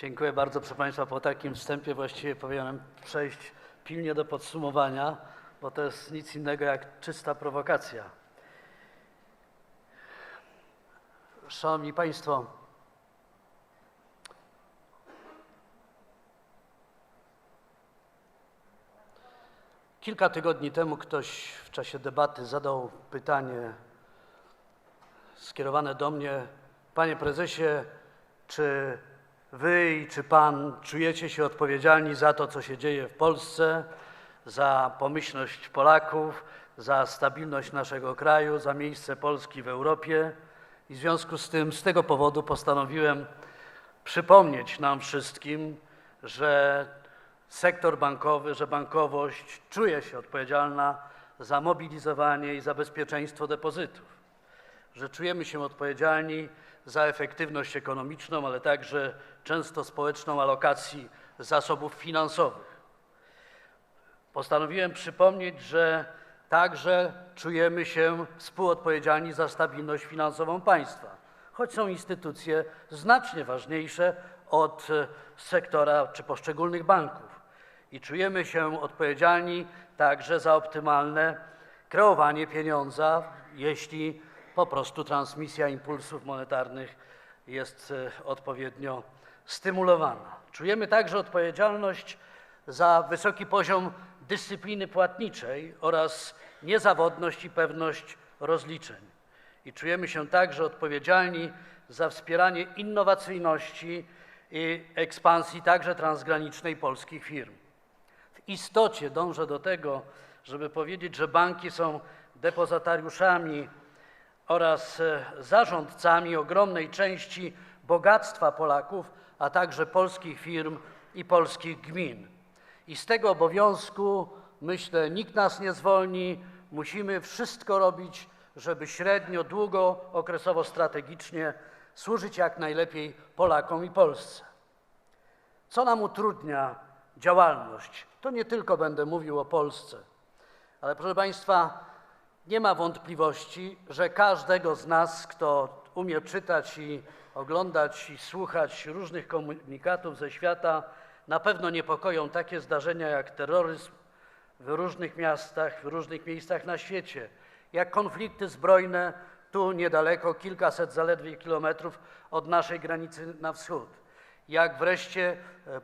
Dziękuję bardzo, proszę Państwa. Po takim wstępie właściwie powinienem przejść pilnie do podsumowania, bo to jest nic innego jak czysta prowokacja. Szanowni Państwo, kilka tygodni temu ktoś w czasie debaty zadał pytanie skierowane do mnie: Panie prezesie, czy wy i czy pan czujecie się odpowiedzialni za to, co się dzieje w Polsce, za pomyślność Polaków, za stabilność naszego kraju, za miejsce Polski w Europie? I w związku z tym, z tego powodu postanowiłem przypomnieć nam wszystkim, że sektor bankowy, że bankowość czuje się odpowiedzialna za mobilizowanie i za bezpieczeństwo depozytów że czujemy się odpowiedzialni za efektywność ekonomiczną, ale także często społeczną alokacji zasobów finansowych. Postanowiłem przypomnieć, że także czujemy się współodpowiedzialni za stabilność finansową państwa, choć są instytucje znacznie ważniejsze od sektora czy poszczególnych banków. I czujemy się odpowiedzialni także za optymalne kreowanie pieniądza, jeśli po prostu transmisja impulsów monetarnych jest e, odpowiednio stymulowana. Czujemy także odpowiedzialność za wysoki poziom dyscypliny płatniczej oraz niezawodność i pewność rozliczeń. I czujemy się także odpowiedzialni za wspieranie innowacyjności i ekspansji także transgranicznej polskich firm. W istocie dążę do tego, żeby powiedzieć, że banki są depozytariuszami oraz e, zarządcami ogromnej części bogactwa Polaków, a także polskich firm i polskich gmin. I z tego obowiązku, myślę, nikt nas nie zwolni. Musimy wszystko robić, żeby średnio, długo, okresowo, strategicznie służyć jak najlepiej Polakom i Polsce. Co nam utrudnia działalność? To nie tylko będę mówił o Polsce, ale proszę Państwa, nie ma wątpliwości, że każdego z nas, kto umie czytać i oglądać i słuchać różnych komunikatów ze świata, na pewno niepokoją takie zdarzenia jak terroryzm w różnych miastach, w różnych miejscach na świecie, jak konflikty zbrojne tu niedaleko, kilkaset zaledwie kilometrów od naszej granicy na wschód, jak wreszcie e,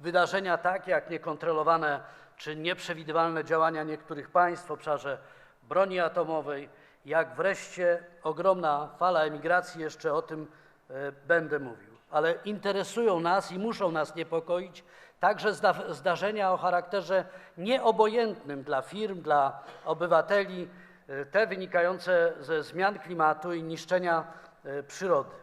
wydarzenia takie jak niekontrolowane czy nieprzewidywalne działania niektórych państw w obszarze broni atomowej, jak wreszcie ogromna fala emigracji, jeszcze o tym e, będę mówił. Ale interesują nas i muszą nas niepokoić także zdarzenia o charakterze nieobojętnym dla firm, dla obywateli, e, te wynikające ze zmian klimatu i niszczenia e, przyrody.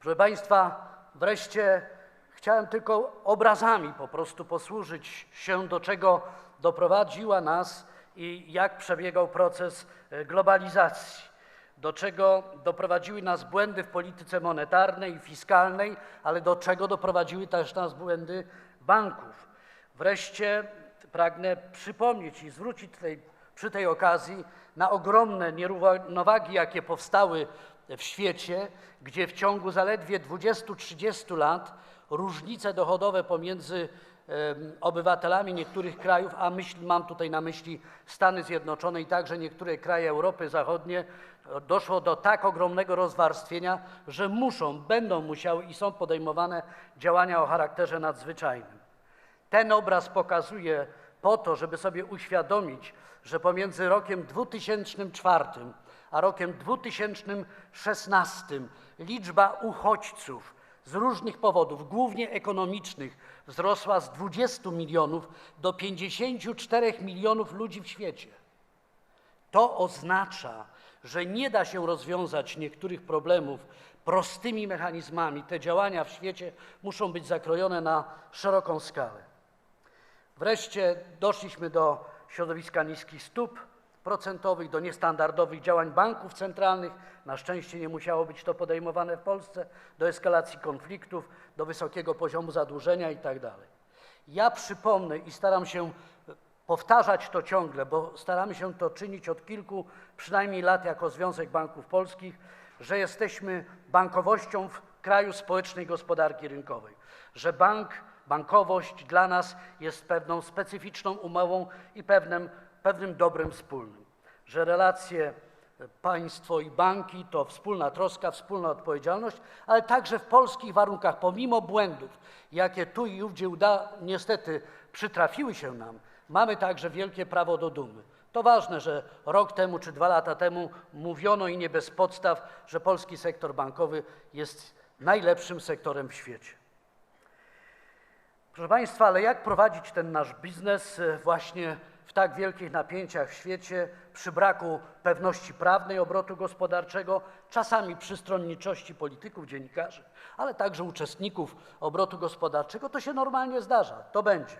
Proszę Państwa, wreszcie chciałem tylko obrazami po prostu posłużyć się, do czego doprowadziła nas i jak przebiegał proces e, globalizacji, do czego doprowadziły nas błędy w polityce monetarnej i fiskalnej, ale do czego doprowadziły też nas błędy banków. Wreszcie pragnę przypomnieć i zwrócić tej, przy tej okazji na ogromne nierównowagi, jakie powstały w świecie, gdzie w ciągu zaledwie 20-30 lat różnice dochodowe pomiędzy obywatelami niektórych krajów, a myśl, mam tutaj na myśli Stany Zjednoczone i także niektóre kraje Europy Zachodniej, doszło do tak ogromnego rozwarstwienia, że muszą, będą musiały i są podejmowane działania o charakterze nadzwyczajnym. Ten obraz pokazuje po to, żeby sobie uświadomić, że pomiędzy rokiem 2004 a rokiem 2016 liczba uchodźców z różnych powodów, głównie ekonomicznych, wzrosła z 20 milionów do 54 milionów ludzi w świecie. To oznacza, że nie da się rozwiązać niektórych problemów prostymi mechanizmami. Te działania w świecie muszą być zakrojone na szeroką skalę. Wreszcie doszliśmy do środowiska niskich stóp procentowych, do niestandardowych działań banków centralnych. Na szczęście nie musiało być to podejmowane w Polsce, do eskalacji konfliktów, do wysokiego poziomu zadłużenia itd. Ja przypomnę i staram się powtarzać to ciągle, bo staramy się to czynić od kilku przynajmniej lat jako Związek Banków Polskich, że jesteśmy bankowością w kraju społecznej gospodarki rynkowej, że bank, bankowość dla nas jest pewną specyficzną umową i pewnym, pewnym dobrem wspólnym, że relacje państwo i banki to wspólna troska, wspólna odpowiedzialność, ale także w polskich warunkach, pomimo błędów, jakie tu i ówdzie uda, niestety przytrafiły się nam, mamy także wielkie prawo do dumy. To ważne, że rok temu czy dwa lata temu mówiono i nie bez podstaw, że polski sektor bankowy jest najlepszym sektorem w świecie. Proszę Państwa, ale jak prowadzić ten nasz biznes e, właśnie w tak wielkich napięciach w świecie, przy braku pewności prawnej obrotu gospodarczego, czasami przy stronniczości polityków, dziennikarzy, ale także uczestników obrotu gospodarczego? To się normalnie zdarza, to będzie.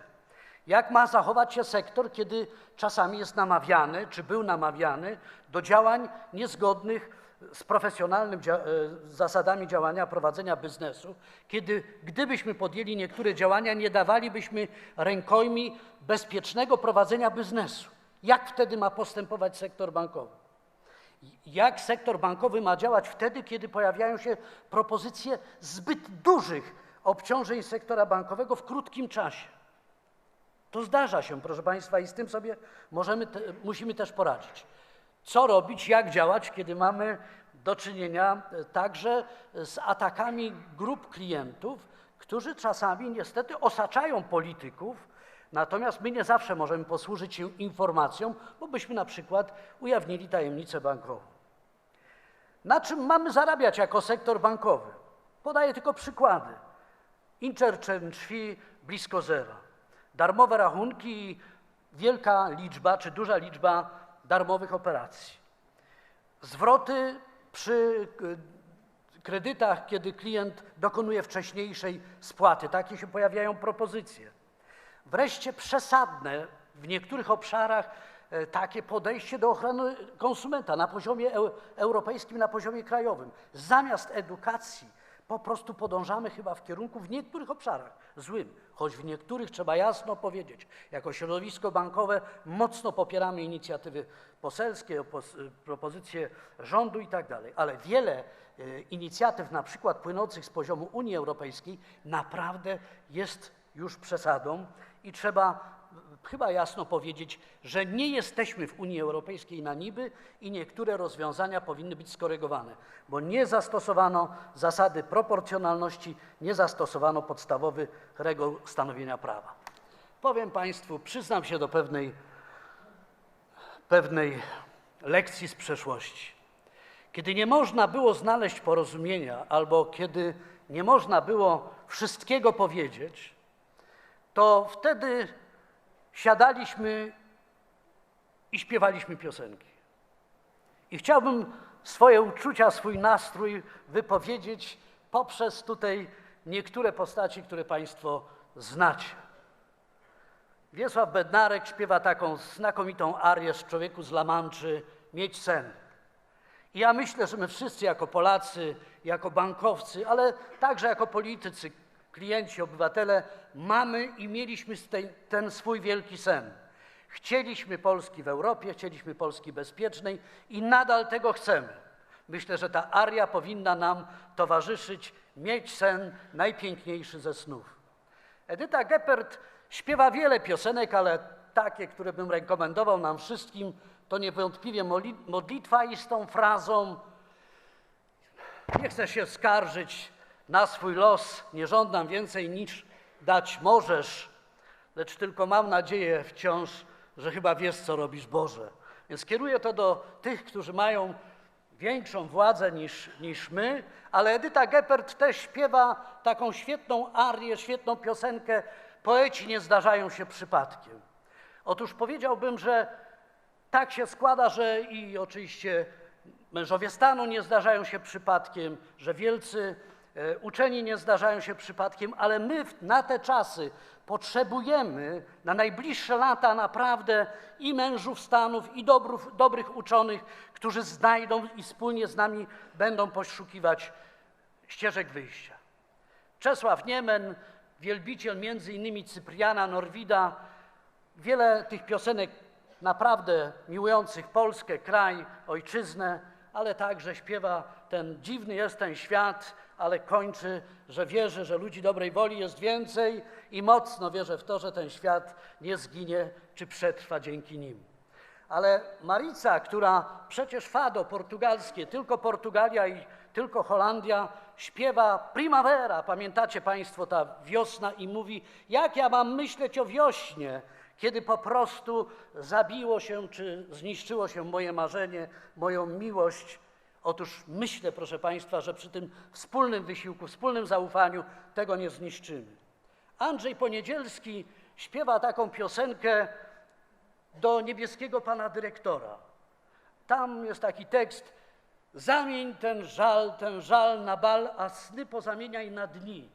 Jak ma zachować się sektor, kiedy czasami jest namawiany, czy był namawiany do działań niezgodnych z profesjonalnymi dzia zasadami działania, prowadzenia biznesu, kiedy gdybyśmy podjęli niektóre działania, nie dawalibyśmy rękojmi bezpiecznego prowadzenia biznesu. Jak wtedy ma postępować sektor bankowy? Jak sektor bankowy ma działać wtedy, kiedy pojawiają się propozycje zbyt dużych obciążeń sektora bankowego w krótkim czasie? To zdarza się, proszę Państwa, i z tym sobie możemy te, musimy też poradzić. Co robić, jak działać, kiedy mamy do czynienia e, także z atakami grup klientów, którzy czasami niestety osaczają polityków, natomiast my nie zawsze możemy posłużyć się informacją, bo byśmy na przykład ujawnili tajemnicę bankową. Na czym mamy zarabiać jako sektor bankowy? Podaję tylko przykłady. Interchange fee blisko zera darmowe rachunki i wielka liczba czy duża liczba darmowych operacji. Zwroty przy kredytach, kiedy klient dokonuje wcześniejszej spłaty. Takie się pojawiają propozycje. Wreszcie przesadne w niektórych obszarach e, takie podejście do ochrony konsumenta na poziomie europejskim, na poziomie krajowym. Zamiast edukacji po prostu podążamy chyba w kierunku w niektórych obszarach złym, choć w niektórych trzeba jasno powiedzieć, jako środowisko bankowe mocno popieramy inicjatywy poselskie, propozycje rządu i tak ale wiele e, inicjatyw, na przykład płynących z poziomu Unii Europejskiej, naprawdę jest już przesadą i trzeba chyba jasno powiedzieć, że nie jesteśmy w Unii Europejskiej na niby i niektóre rozwiązania powinny być skorygowane, bo nie zastosowano zasady proporcjonalności, nie zastosowano podstawowych reguł stanowienia prawa. Powiem Państwu, przyznam się do pewnej, pewnej lekcji z przeszłości. Kiedy nie można było znaleźć porozumienia, albo kiedy nie można było wszystkiego powiedzieć, to wtedy siadaliśmy i śpiewaliśmy piosenki. I chciałbym swoje uczucia, swój nastrój wypowiedzieć poprzez tutaj niektóre postaci, które Państwo znacie. Wiesław Bednarek śpiewa taką znakomitą arię z Człowieku z Lamanczy Mieć sen. I ja myślę, że my wszyscy jako Polacy, jako bankowcy, ale także jako politycy, klienci, obywatele, mamy i mieliśmy ten swój wielki sen. Chcieliśmy Polski w Europie, chcieliśmy Polski bezpiecznej i nadal tego chcemy. Myślę, że ta aria powinna nam towarzyszyć, mieć sen najpiękniejszy ze snów. Edyta Geppert śpiewa wiele piosenek, ale takie, które bym rekomendował nam wszystkim, to niewątpliwie modlitwa i z tą frazą nie chcę się skarżyć, na swój los nie żądam więcej niż dać możesz, lecz tylko mam nadzieję wciąż, że chyba wiesz, co robisz, Boże. Więc kieruję to do tych, którzy mają większą władzę niż, niż my, ale Edyta Geppert też śpiewa taką świetną arię, świetną piosenkę Poeci nie zdarzają się przypadkiem. Otóż powiedziałbym, że tak się składa, że i oczywiście mężowie stanu nie zdarzają się przypadkiem, że wielcy uczeni nie zdarzają się przypadkiem, ale my na te czasy potrzebujemy na najbliższe lata naprawdę i mężów stanów, i dobrów, dobrych uczonych, którzy znajdą i wspólnie z nami będą poszukiwać ścieżek wyjścia. Czesław Niemen, wielbiciel między innymi Cypriana Norwida, wiele tych piosenek naprawdę miłujących Polskę, kraj, ojczyznę, ale także śpiewa ten dziwny jest ten świat, ale kończy, że wierzy, że ludzi dobrej woli jest więcej i mocno wierzę w to, że ten świat nie zginie czy przetrwa dzięki nim. Ale Marica, która przecież fado portugalskie, tylko Portugalia i tylko Holandia, śpiewa primavera, pamiętacie Państwo, ta wiosna i mówi, jak ja mam myśleć o wiośnie, kiedy po prostu zabiło się czy zniszczyło się moje marzenie, moją miłość. Otóż myślę, proszę Państwa, że przy tym wspólnym wysiłku, wspólnym zaufaniu tego nie zniszczymy. Andrzej Poniedzielski śpiewa taką piosenkę do niebieskiego pana dyrektora. Tam jest taki tekst: Zamień ten żal, ten żal na bal, a sny pozamieniaj na dni.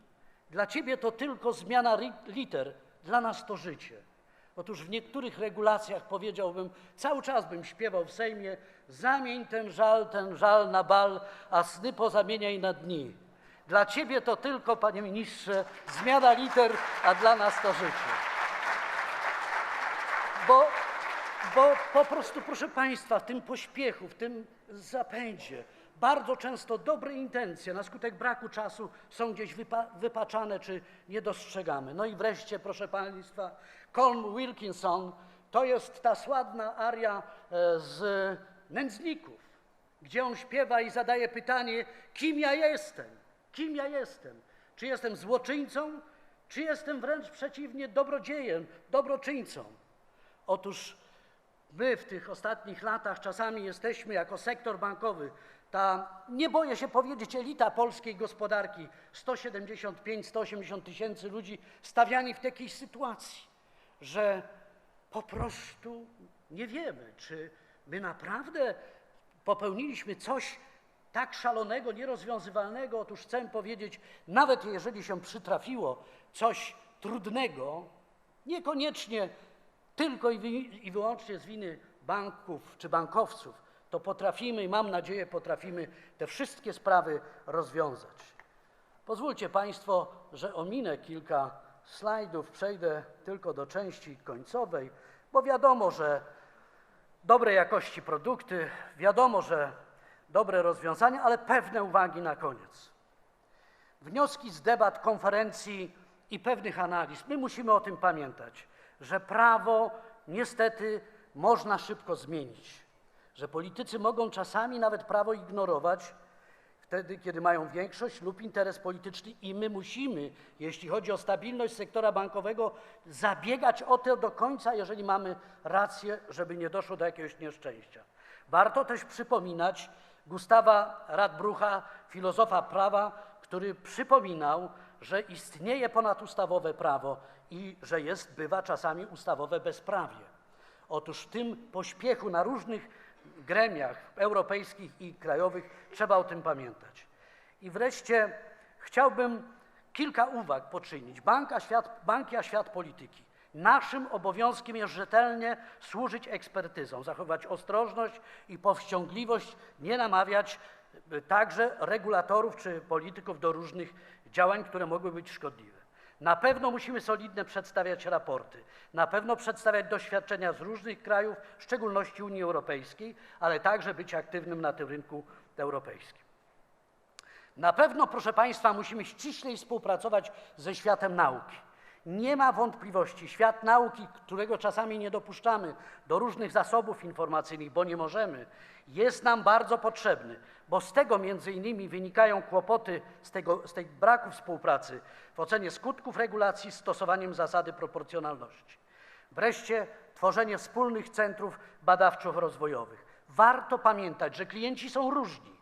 Dla ciebie to tylko zmiana liter, dla nas to życie. Otóż w niektórych regulacjach powiedziałbym, cały czas bym śpiewał w Sejmie: Zamień ten żal, ten żal na bal, a sny pozamieniaj na dni. Dla ciebie to tylko, panie ministrze, zmiana liter, a dla nas to życie bo, bo po prostu, proszę Państwa, w tym pośpiechu, w tym zapędzie, bardzo często dobre intencje na skutek braku czasu są gdzieś wypa wypaczane czy nie dostrzegamy. No i wreszcie, proszę Państwa, Colm Wilkinson to jest ta sławna aria e, z Nędzników, gdzie on śpiewa i zadaje pytanie, kim ja jestem? Kim ja jestem? Czy jestem złoczyńcą, czy jestem wręcz przeciwnie dobrodziejem, dobroczyńcą? Otóż my w tych ostatnich latach czasami jesteśmy jako sektor bankowy, ta, nie boję się powiedzieć, elita polskiej gospodarki, 175-180 tysięcy ludzi, stawiani w takiej sytuacji, że po prostu nie wiemy, czy my naprawdę popełniliśmy coś tak szalonego, nierozwiązywalnego. Otóż chcę powiedzieć, nawet jeżeli się przytrafiło coś trudnego, niekoniecznie tylko i, wy, i wyłącznie z winy banków czy bankowców, to potrafimy i mam nadzieję potrafimy te wszystkie sprawy rozwiązać. Pozwólcie Państwo, że ominę kilka slajdów, przejdę tylko do części końcowej, bo wiadomo, że dobrej jakości produkty, wiadomo, że dobre rozwiązania, ale pewne uwagi na koniec. Wnioski z debat, konferencji i pewnych analiz. My musimy o tym pamiętać, że prawo niestety można szybko zmienić, że politycy mogą czasami nawet prawo ignorować wtedy, kiedy mają większość lub interes polityczny i my musimy, jeśli chodzi o stabilność sektora bankowego, zabiegać o to do końca, jeżeli mamy rację, żeby nie doszło do jakiegoś nieszczęścia. Warto też przypominać Gustawa Radbrucha, filozofa prawa, który przypominał, że istnieje ponadustawowe prawo i że jest, bywa czasami ustawowe bezprawie. Otóż w tym pośpiechu na różnych gremiach europejskich i krajowych trzeba o tym pamiętać. I wreszcie chciałbym kilka uwag poczynić. Bank a świat, banki a świat polityki. Naszym obowiązkiem jest rzetelnie służyć ekspertyzom, zachować ostrożność i powściągliwość, nie namawiać y, także regulatorów czy polityków do różnych działań, które mogły być szkodliwe. Na pewno musimy solidnie przedstawiać raporty, na pewno przedstawiać doświadczenia z różnych krajów, w szczególności Unii Europejskiej, ale także być aktywnym na tym rynku europejskim. Na pewno, proszę Państwa, musimy ściślej współpracować ze światem nauki. Nie ma wątpliwości, świat nauki, którego czasami nie dopuszczamy do różnych zasobów informacyjnych, bo nie możemy, jest nam bardzo potrzebny, bo z tego między innymi wynikają kłopoty z, tego, z tej braku współpracy w ocenie skutków regulacji z stosowaniem zasady proporcjonalności. Wreszcie tworzenie wspólnych centrów badawczo-rozwojowych. Warto pamiętać, że klienci są różni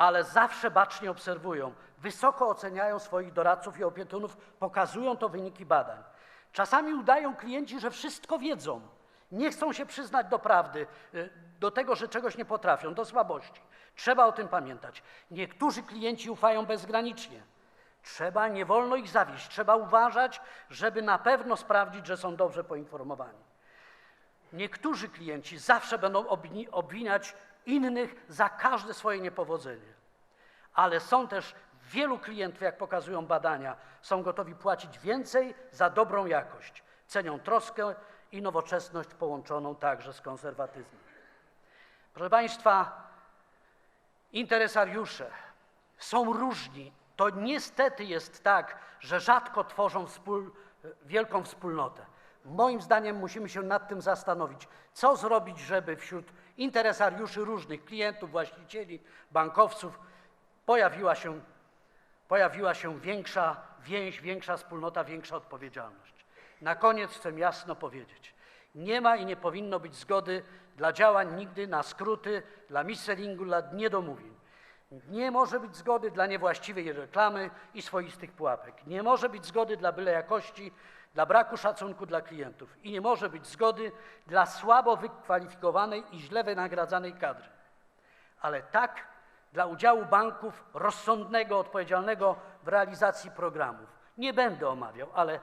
ale zawsze bacznie obserwują, wysoko oceniają swoich doradców i opiekunów, pokazują to wyniki badań. Czasami udają klienci, że wszystko wiedzą, nie chcą się przyznać do prawdy, y, do tego, że czegoś nie potrafią, do słabości. Trzeba o tym pamiętać. Niektórzy klienci ufają bezgranicznie. Trzeba, nie wolno ich zawieść. Trzeba uważać, żeby na pewno sprawdzić, że są dobrze poinformowani. Niektórzy klienci zawsze będą obwiniać innych za każde swoje niepowodzenie, ale są też wielu klientów, jak pokazują badania, są gotowi płacić więcej za dobrą jakość. Cenią troskę i nowoczesność połączoną także z konserwatyzmem. Proszę Państwa, interesariusze, są różni. To niestety jest tak, że rzadko tworzą wspól, wielką wspólnotę. Moim zdaniem musimy się nad tym zastanowić, co zrobić, żeby wśród interesariuszy różnych, klientów, właścicieli, bankowców pojawiła się, pojawiła się większa więź, większa wspólnota, większa odpowiedzialność. Na koniec chcę jasno powiedzieć, nie ma i nie powinno być zgody dla działań nigdy na skróty, dla missellingu, dla niedomówień. Nie może być zgody dla niewłaściwej reklamy i swoistych pułapek. Nie może być zgody dla byle jakości, dla braku szacunku dla klientów. I nie może być zgody dla słabo wykwalifikowanej i źle wynagradzanej kadry. Ale tak dla udziału banków rozsądnego, odpowiedzialnego w realizacji programów. Nie będę omawiał, ale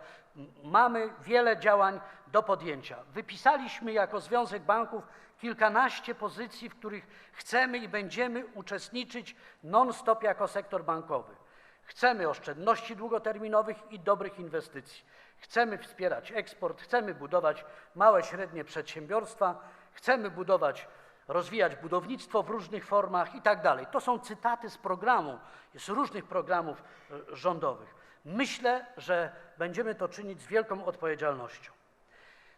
mamy wiele działań do podjęcia. Wypisaliśmy jako Związek Banków kilkanaście pozycji, w których chcemy i będziemy uczestniczyć non-stop jako sektor bankowy. Chcemy oszczędności długoterminowych i dobrych inwestycji. Chcemy wspierać eksport, chcemy budować małe, średnie przedsiębiorstwa, chcemy budować, rozwijać budownictwo w różnych formach i tak dalej. To są cytaty z programu, z różnych programów e, rządowych. Myślę, że będziemy to czynić z wielką odpowiedzialnością.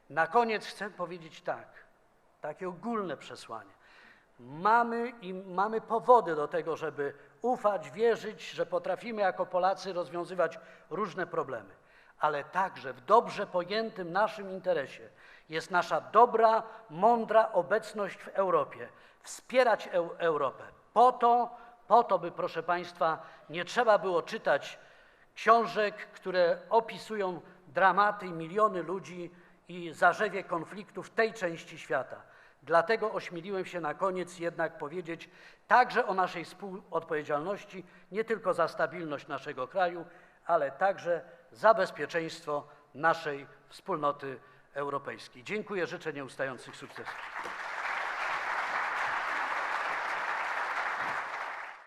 Na koniec chcę powiedzieć tak, takie ogólne przesłanie. Mamy i mamy powody do tego, żeby ufać, wierzyć, że potrafimy jako Polacy rozwiązywać różne problemy, ale także w dobrze pojętym naszym interesie jest nasza dobra, mądra obecność w Europie, wspierać Eu- Europę. Po to, po to, by proszę Państwa, nie trzeba było czytać książek, które opisują dramaty miliony ludzi i zarzewie konfliktów tej części świata. Dlatego ośmieliłem się na koniec jednak powiedzieć także o naszej współodpowiedzialności, nie tylko za stabilność naszego kraju, ale także za bezpieczeństwo naszej wspólnoty europejskiej. Dziękuję, życzę nieustających sukcesów.